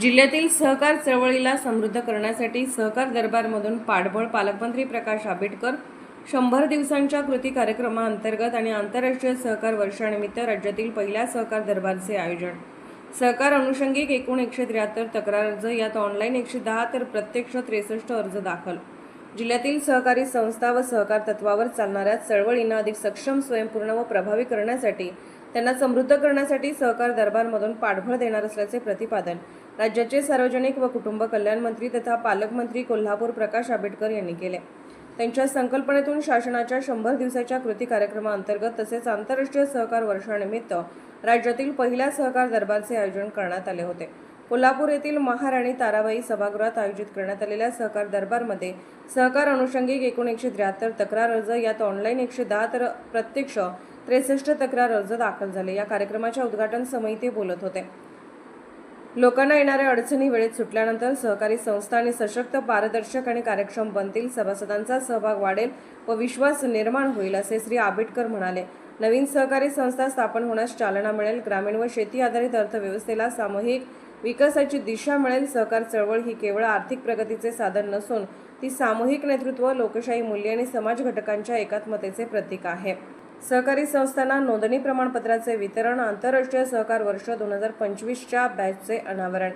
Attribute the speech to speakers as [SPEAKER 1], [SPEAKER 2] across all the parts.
[SPEAKER 1] जिल्ह्यातील सहकार चळवळीला समृद्ध करण्यासाठी सहकार दरबारमधून पाठबळ पालकमंत्री प्रकाश आंबेडकर शंभर दिवसांच्या कृती कार्यक्रमाअंतर्गत आणि आंतरराष्ट्रीय सहकार वर्षानिमित्त राज्यातील पहिल्या सहकार दरबारचे आयोजन. सहकार अनुषंगिक एकूण एकशे त्र्याहत्तर तक्रार अर्ज यात ऑनलाईन एकशे दहा तर प्रत्यक्ष त्रेसष्ट अर्ज दाखल. जिल्ह्यातील सहकारी संस्था व सहकार तत्वावर चालणाऱ्या चळवळींना अधिक सक्षम स्वयंपूर्ण व प्रभावी करण्यासाठी त्यांना समृद्ध करण्यासाठी सहकार दरबारमधून पाठबळ देणार असल्याचे प्रतिपादन राज्याचे सार्वजनिक व कुटुंब कल्याण मंत्री तथा पालकमंत्री कोल्हापूर प्रकाश आंबेडकर यांनी केले. त्यांच्या संकल्पनेतून शासनाच्या शंभर दिवसाच्या कृती कार्यक्रमाअंतर्गत तसेच आंतरराष्ट्रीय सहकार वर्षानिमित्त राज्यातील पहिल्या सहकार दरबारचे आयोजन करण्यात आले होते. कोल्हापूर येथील महाराणी ताराबाई सभागृहात आयोजित करण्यात आलेल्या सहकार दरबारमध्ये सहकार अनुषंगिक एकूण एकशे त्र्याहत्तर तक्रार अर्ज यात ऑनलाईन एकशे दहा तर प्रत्यक्ष त्रेसष्ट तक्रार अर्ज दाखल झाले. या कार्यक्रमाच्या उद्घाटन समयी ते बोलत होते. लोकांना येणाऱ्या अडचणी वेळेत सुटल्यानंतर सहकारी संस्था आणि सशक्त पारदर्शक आणि कार्यक्षम बनतील. सभासदांचा सहभाग वाढेल व विश्वास निर्माण होईल असे श्री आंबेडकर म्हणाले. नवीन सहकारी संस्था स्थापन होण्यास चालना मिळेल. ग्रामीण व शेती आधारित अर्थव्यवस्थेला सामूहिक विकासाची दिशा मिळेल. सहकार चळवळ ही केवळ आर्थिक प्रगतीचे साधन नसून ती सामूहिक नेतृत्व लोकशाही मूल्ये आणि समाज घटकांच्या एकात्मतेचे प्रतीक आहे. सहकारी संस्थांना नोंदणी प्रमाणपत्राचे वितरण आंतरराष्ट्रीय सहकार वर्ष दोन हजार पंचवीसच्या बॅचचे अनावरण.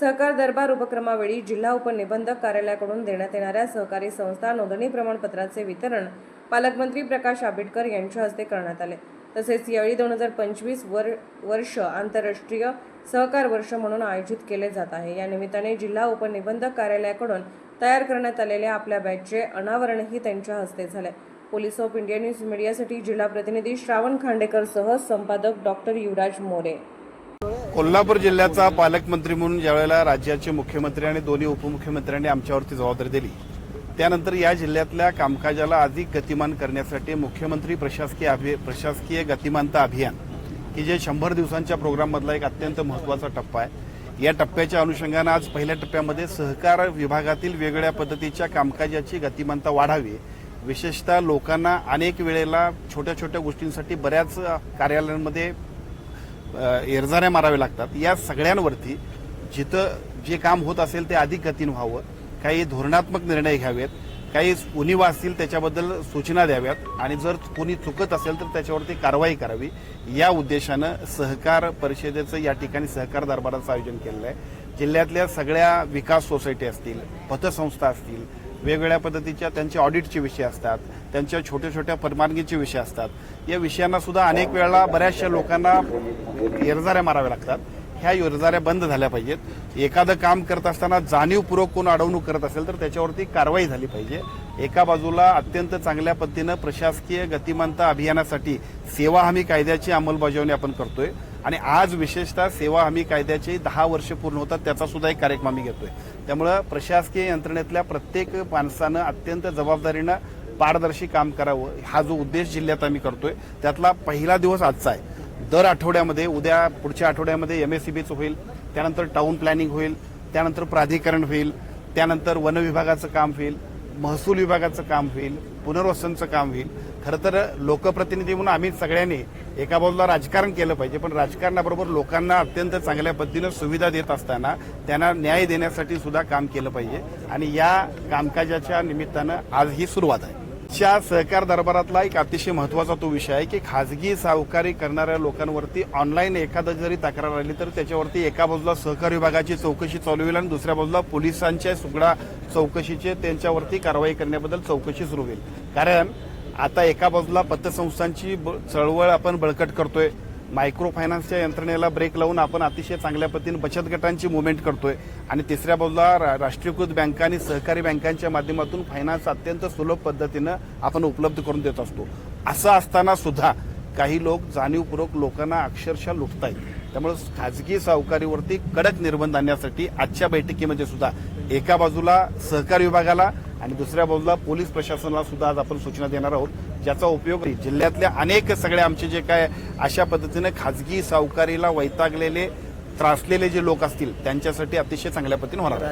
[SPEAKER 1] सहकार दरबार उपक्रमावेळी जिल्हा उपनिबंधक कार्यालयाकडून देण्यात येणाऱ्या सहकारी संस्था नोंदणी प्रमाणपत्राचे वितरण पालकमंत्री प्रकाश आंबेडकर यांच्या हस्ते करण्यात आले. तसेच यावेळी दोन हजार पंचवीस वर वर्ष आंतरराष्ट्रीय सहकार वर्ष म्हणून आयोजित केले जात आहे. या निमित्ताने जिल्हा उपनिबंधक कार्यालयाकडून तयार करण्यात आलेल्या आपल्या बॅचचे अनावरणही त्यांच्या हस्ते झाले. पोलीस ऑफ इंडिया न्यूज मीडियासाठी जिल्हा प्रतिनिधी श्रावण खांडेकर सह संपादक डॉक्टर युवराज मोरे.
[SPEAKER 2] कोल्हापूर जिल्ह्याचा पालकमंत्री म्हणून ज्यावेळेला राज्याचे मुख्यमंत्री आणि दोन्ही उपमुख्यमंत्र्यांनी आमच्यावरती जबाबदारी दिली त्यानंतर या जिल्ह्यातल्या कामकाजाला अधिक गतिमान करण्यासाठी मुख्यमंत्री प्रशासकीय अभि प्रशासकीय गतिमानता अभियान की जे शंभर दिवसांच्या प्रोग्राममधला एक अत्यंत महत्त्वाचा टप्पा आहे. या टप्प्याच्या अनुषंगानं आज पहिल्या टप्प्यामध्ये सहकार विभागातील वेगळ्या पद्धतीच्या कामकाजाची गतिमानता वाढावी विशेषतः लोकांना अनेक वेळेला छोट्या छोट्या गोष्टींसाठी बऱ्याच कार्यालयांमध्ये अ, एरझाऱ्या माराव्या लागतात. या सगळ्यांवरती जिथं जे काम होत असेल ते अधिक गतीनं व्हावं काही धोरणात्मक निर्णय घ्यावेत काही उणीवा असतील त्याच्याबद्दल सूचना द्याव्यात आणि जर कोणी चुकत असेल तर त्याच्यावरती कारवाई करावी. या उद्देशानं सहकार परिषदेचं या ठिकाणी सहकार दरबाराचं आयोजन केलेलं आहे. जिल्ह्यातल्या सगळ्या विकास सोसायटी असतील पतसंस्था असतील वेगवेगळ्या पद्धतीच्या त्यांचे ऑडिटचे विषय असतात त्यांच्या छोट्या छोट्या परवानगीचे विषय असतात. या विषयांना सुद्धा अनेक वेळा बऱ्याचशा लोकांना येरजाऱ्या माराव्या लागतात. ह्या एरझाऱ्या बंद झाल्या पाहिजेत. एखादं काम करत असताना जाणीवपूर्वक कोण अडवणूक करत असेल तर त्याच्यावरती कारवाई झाली पाहिजे. एका बाजूला अत्यंत चांगल्या पद्धतीनं प्रशासकीय गतिमानता अभियानासाठी सेवा हमी कायद्याची अंमलबजावणी आपण करतोय. आणि आज विशेषतः सेवा हमी कायद्याचे दहा वर्ष पूर्ण होतात त्याचा सुद्धा एक कार्यक्रम आम्ही घेतोय. त्यामुळं प्रशासकीय यंत्रणेतल्या प्रत्येक माणसानं अत्यंत जबाबदारीनं पारदर्शी काम करावं हा जो उद्देश जिल्ह्यात आम्ही करतोय त्यातला पहिला दिवस आजचा आहे. दर आठवड्यामध्ये उद्या पुढच्या आठवड्यामध्ये एमएससीबीचं होईल त्यानंतर टाऊन प्लॅनिंग होईल त्यानंतर प्राधिकरण होईल त्यानंतर वनविभागाचं काम होईल महसूल विभागाचं काम होईल पुनर्वसनचं काम होईल. खरं तर लोकप्रतिनिधी म्हणून आम्ही सगळ्यांनी एका बाजूला राजकारण केलं पाहिजे पण राजकारणाबरोबर लोकांना अत्यंत चांगल्या पद्धतीनं सुविधा देत असताना त्यांना न्याय देण्यासाठी सुद्धा काम केलं पाहिजे. आणि या कामकाजाच्या निमित्तानं आज ही सुरुवात आहे. च्या सहकार दरबारातला एक अतिशय महत्त्वाचा तो विषय आहे की खाजगी सावकारी करणाऱ्या लोकांवरती ऑनलाईन एखादं जरी तक्रार आली तर त्याच्यावरती एका बाजूला सहकार विभागाची चौकशी चालू होईल आणि दुसऱ्या बाजूला पोलिसांच्या सुगडा चौकशीचे त्यांच्यावरती कारवाई करण्याबद्दल चौकशी सुरू होईल. कारण आता एका बाजूला पतसंस्थांची ब- चळवळ आपण बळकट करतोय. मायक्रो फायनान्सच्या यंत्रणेला ब्रेक लावून आपण अतिशय चांगल्या पद्धतीने बचत गटांची मुवमेंट करतोय. आणि तिसऱ्या बाजूला रा- राष्ट्रीयकृत बँका आणि सहकारी बँकांच्या माध्यमातून फायनान्स अत्यंत सुलभ पद्धतीनं आपण उपलब्ध करून देत असतो. असं असताना सुद्धा काही लोक जाणीवपूर्वक लोकांना अक्षरशः लुटतायत. त्यामुळे खाजगी सावकारीवरती कडक निर्बंध आणण्यासाठी आजच्या बैठकीमध्ये सुद्धा एका बाजूला सहकार विभागाला आणि दुसऱ्या बाजूला पोलीस प्रशासनाला सुद्धा आज आपण सूचना देणार आहोत. ज्याचा उपयोग जिल्ह्यातल्या अनेक सगळे आमचे जे काय अशा पद्धतीने खाजगी सावकारीला वैतागलेले त्रासलेले जे लोक असतील त्यांच्यासाठी अतिशय चांगल्या पद्धतीने होणार